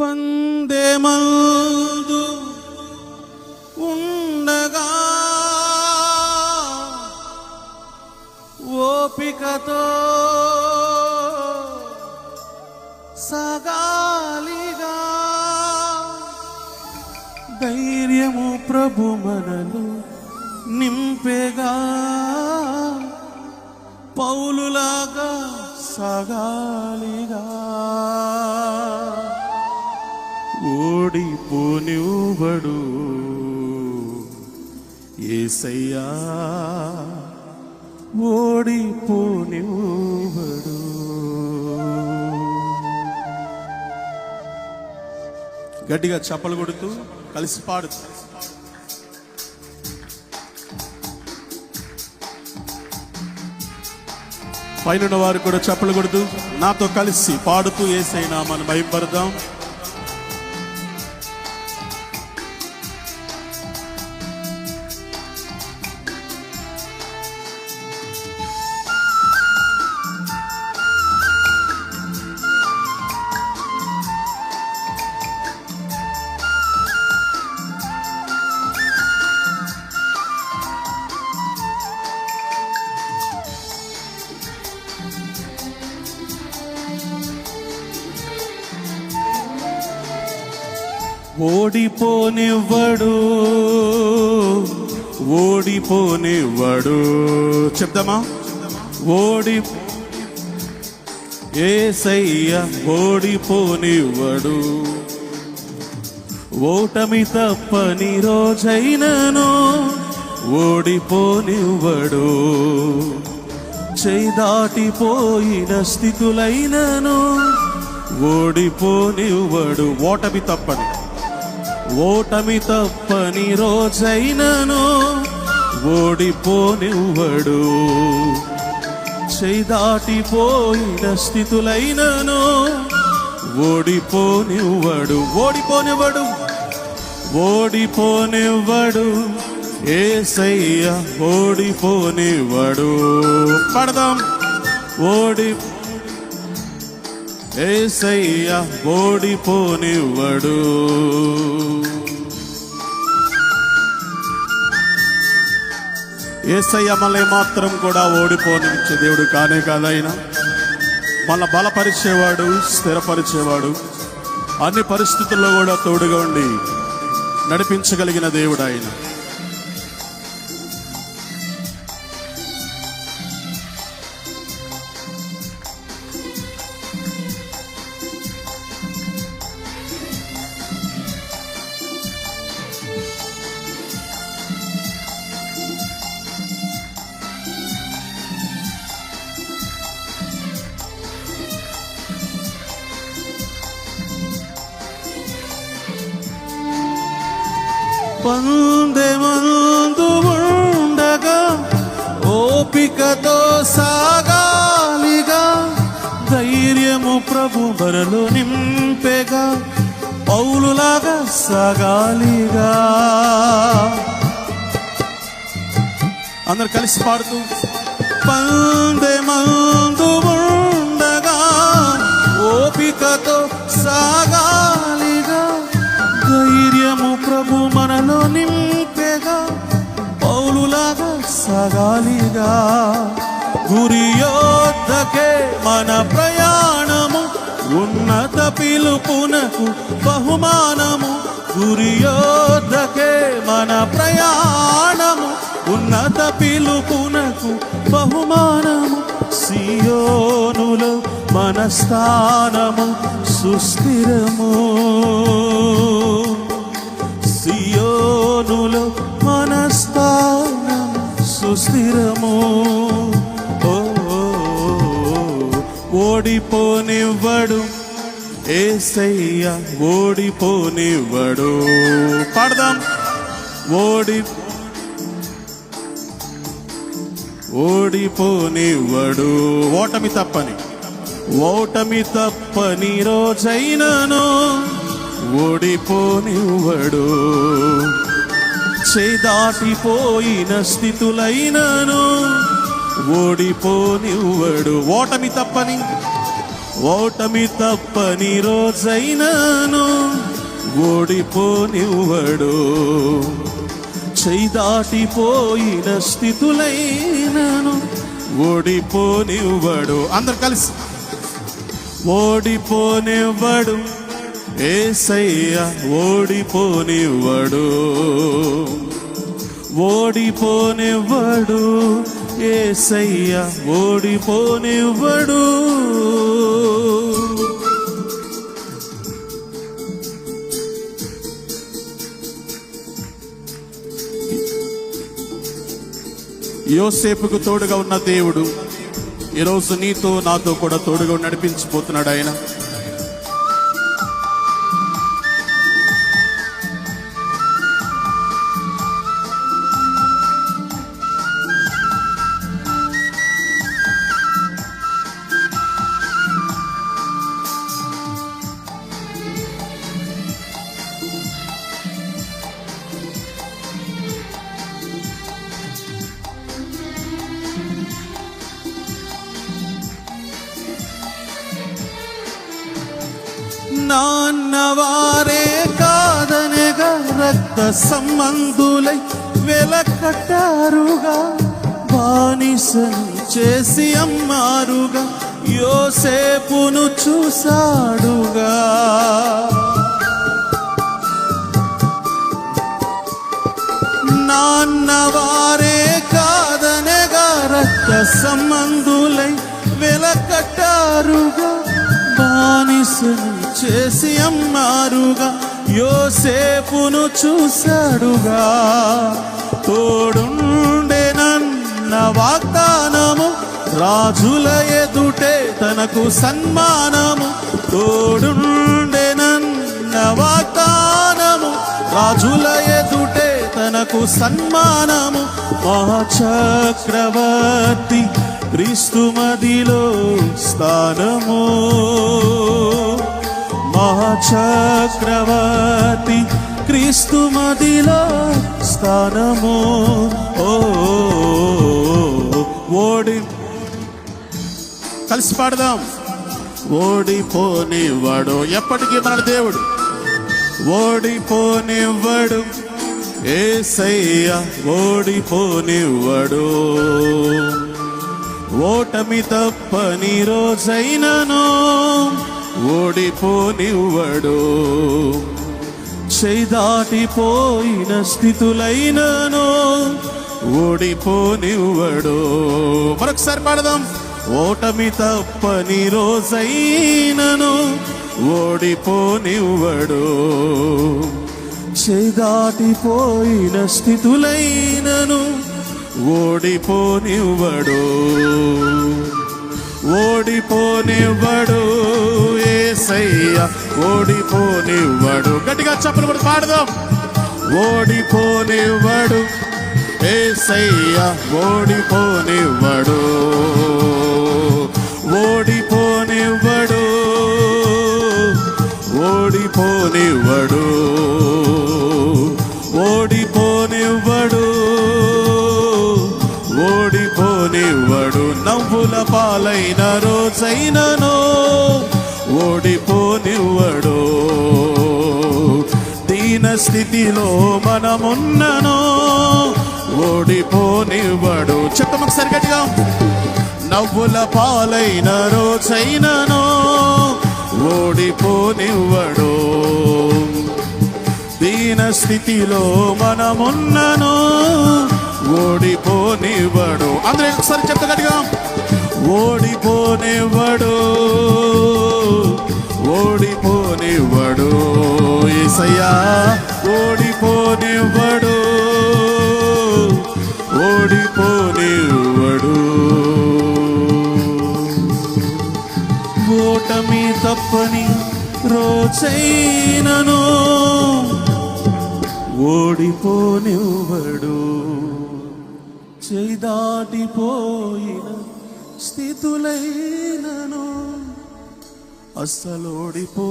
పందెమందు ఉండగా ఓపికతో సగాలిగా ధైర్యము ప్రభు మనలు నింపేగా పౌలులాగా సగాలిగా. ఓడిపోనివ్వడు ఏసయ్యా ఓడిపోనివ్వడు గట్టిగా చప్పలు కొడుతూ కలిసి పాడుతూ పైన వారు కూడా చప్పలు కొడుతూ నాతో కలిసి పాడుతూ ఏసైనా మనం భయపడదాం ఓడిపోనివ్వడు. ఓడిపోనివ్వడు. చెప్దామా? ఓడి ఏసయ్య ఓడిపోనివ్వడు. ఓటమి తప్పని రోజైనను ఓడిపోనివ్వడు. చేయి దాటిపోయిన స్థితులైనను ఓడిపోనివ్వడు. ఓటమి తప్పని. ఓటమి తప్పని రోజైనను ఓడిపోనివ్వడు. చేయి దాటిపోయిన స్థితులైనను ఓడిపోనివ్వడు. ఓడిపోనివ్వడు. ఓడిపోనివ్వడు. ఏసయ్య ఓడిపోనివ్వడు. పడదాం. ఓడి ఏసయ్య ఓడిపోనివ్వడు. ఏసయ్య మళ్ళీ మాత్రం కూడా ఓడిపోనిచ్చే దేవుడు కానే కాదైనా. మన బలపరిచేవాడు స్థిరపరిచేవాడు అన్ని పరిస్థితుల్లో కూడా తోడుగా ఉండి నడిపించగలిగిన దేవుడు ఆయన. పందెమందు ఉండగా ఓపికతో సాగాలిగా ధైర్యము ప్రభు బరలు నింపెగా పౌలులాగా సాగాలిగా. అందరు కలిసి పాడుతూ పందెమందు సాగాలిగా గురియోద్ధకే మన ప్రయాణము ఉన్నత పిలుపునకు బహుమానము. గురియోద్ధకే మన ప్రయాణము ఉన్నత పిలుపునకు బహుమానము. సియోనులో మన స్థానము సుస్థిరము. ఏసయ్య ఓడిపోనివ్వడు. పాడదాం. ఓడి ఓడిపోనివ్వడు. ఓటమి తప్పని. ఓటమి తప్పని రోజైనను ఓడిపోనివ్వడు. చేదాటిపోయిన దాటిపోయిన స్థితులైనను ఓడిపోనివ్వడు. ఓటమి తప్పని. ఓటమి తప్పని రోజైనాను ఓడిపోనివ్వడు. చేయి దాటిపోయిన ఓడిపోనివ్వడు. అందరు కలిసి. ఓడిపోనివ్వడు. ఏసయ్య ఓడిపోనివ్వడు. ఓడిపోనివ్వడు. ఏసయ్య ఓడిపోనివ్వడు. యోసేపుకు తోడుగా ఉన్న దేవుడు ఈరోజు నీతో నాతో కూడా తోడుగా నడిపించిపోతున్నాడు ఆయన. నాన్నవారే కాదనగా రక్త సంబంధులై వెలకట్టారుగా బానిసను చేసి అమ్మారుగా యోసేపును చూశాడుగా. నాన్నవారే కాదనగా రక్త సంబంధులై వెలకట్టారుగా బానిసను చేసి అమ్మారుగా యోసేపును చూశాడుగా. తోడుండే నన్న వాగ్దానము రాజుల ఎదుటే తనకు సన్మానము. తోడుండే నన్న వాగ్దానము రాజుల ఎదుటే తనకు సన్మానము. మహాచక్రవర్తి క్రీస్తు మదిలో స్థానము. మహాచక్రవర్తి క్రీస్తు మదిలో స్థానము. ఓ ఓడి. కలిసి పాడదాం. ఓడిపోనివ్వడు. ఎప్పటికీ మన దేవుడు. ఓడిపోనివ్వడు. ఏసయ్య ఓడిపోనివ్వడు. ఓటమి తప్పని రోజైనను ఓడిపోనివ్వడు. చేయి దాటిపోయిన స్థితులైనను ఓడిపోనివ్వడు. మరొకసారి పాడదాం. ఓటమి తప్పని రోజైనను ఓడిపోనివ్వడు. చేయి దాటిపోయిన స్థితులైనను ఓడిపోనివ్వడు. ఓడిపోనివ్వడు ఏసయ్య ఓడిపోనివ్వడు. గట్టిగా చెప్పలు కూడా పాడదాం. ఓడిపోనివ్వడు ఏసయ్య ఓడిపోనివ్వడు ఓడిపోనివ్వడు. ఓడిపోనివ్వడు ఓడిపోనివ్వడు. పాలైన రోజైనను ఓడిపోనివ్వడు. దీన స్థితిలో మనమున్నను ఓడిపోనివ్వడు. చెప్తాం ఒకసారి గట్టిగా. నవ్వుల పాలైన రోజైనను ఓడిపోనివ్వడు. దీన స్థితిలో మనమున్నను ఓడిపోనివ్వడు. అందరూ ఒకసారి చెప్తా గట్టిగా. ఓడిపోనివ్వడు. ఓడిపోనివ్వడు. ఏసయ్యా ఓడిపోనివ్వడు. ఓడిపోనివ్వడు. ఓటమి తప్పని రోజైనను ఓడిపోనివ్వడు. చేయి దాటిపోయిన స్థితులైనను. అస్సలోడిపోనివ్వడు.